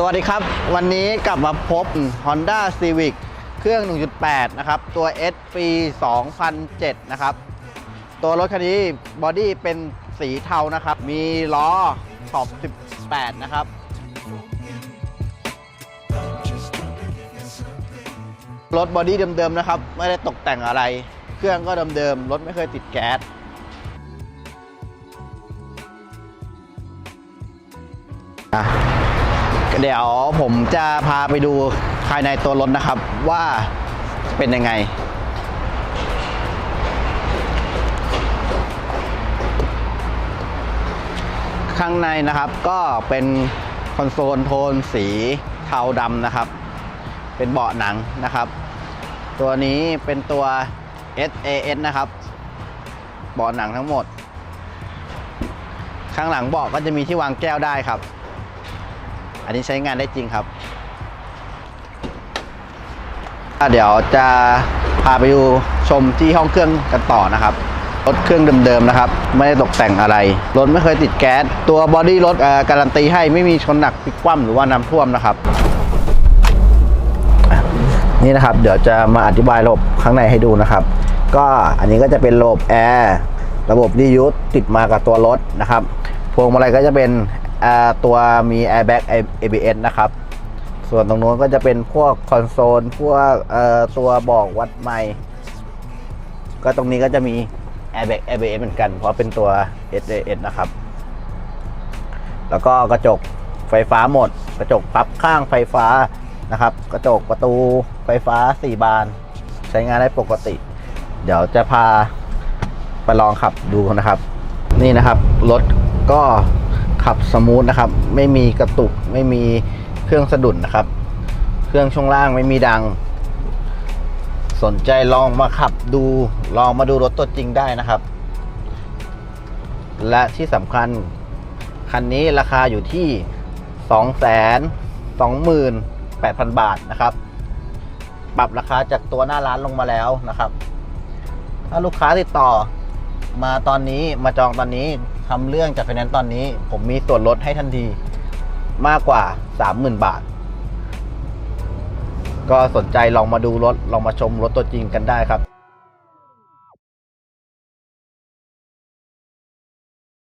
สวัสดีครับ วันนี้กลับมาพบ Honda Civic เครื่อง 1.8 นะครับ ตัว S ปี2007 นะครับ ตัวรถคันนี้บอดี้เป็นสีเทานะครับ มีล้อขอบ 18 นะครับ รถบอดี้เดิมๆนะครับ ไม่ได้ตกแต่งอะไร เครื่องก็เดิมๆ รถไม่เคยติดแก๊สอะ เดี๋ยวผมจะพาไปดูภายในตัวรถนะครับว่าเป็นยังไง ข้างในนะครับก็เป็นคอนโซลโทนสีเทาดำนะครับ เป็นเบาะหนังนะครับ ตัวนี้เป็นตัว SAS นะครับเบาะหนังทั้งหมด ข้างหลังเบาะก็จะมีที่วางแก้วได้ครับ อันนี้ใช้งานได้จริงครับ เดี๋ยวจะพาไปดูชมที่ห้องเครื่องกันต่อนะครับรถเครื่องเดิมๆนะครับ ไม่ได้ตกแต่งอะไร รถไม่เคยติดแก๊ส ตัวบอดี้รถอ่อการันตีให้ไม่มีชนหนักพลิกคว่ำหรือว่าน้ำท่วมนะครับ นี่นะครับ เดี๋ยวจะมาอธิบายระบบข้างในให้ดูนะครับ ก็อันนี้ก็จะเป็นระบบแอร์ ระบบดียูสติดมากับตัวรถนะครับ พวงมาลัยก็จะเป็น ตัวมี airbag ABS นะครับ ส่วนตรงนู้นก็จะเป็นพวกคอนโซล พวกตัวบอกวัดไมค์ก็ตรงนี้ก็จะมี airbag ABS เหมือนกัน เพราะเป็นตัว SAS นะครับ แล้วก็กระจกไฟฟ้าหมด กระจกพับข้างไฟฟ้านะครับ กระจกประตูไฟฟ้า 4 บาน ใช้งานได้ปกติ เดี๋ยวจะพาไปลองขับดูนะครับ นี่นะครับ รถก็ ขับสมูทนะครับ ไม่มีกระตุกไม่มีเครื่องสะดุดนะครับ เครื่องช่วงล่างไม่มีดัง สนใจลองมาขับดูลองมาดูรถตัวจริงได้นะครับ และที่สำคัญ คันนี้ราคาอยู่ที่ 228,000 บาทนะครับ ปรับราคาจากตัวหน้าร้านลงมาแล้วนะครับ ถ้าลูกค้าติดต่อ มาตอนนี้มาจองตอนนี้ทำเรื่องจากไฟแนนซ์ตอนนี้ ผมมีส่วนลดให้ทันทีมากกว่า30,000บาท ก็สนใจลองมาดูรถลองมาชมรถตัวจริงกันได้ครับ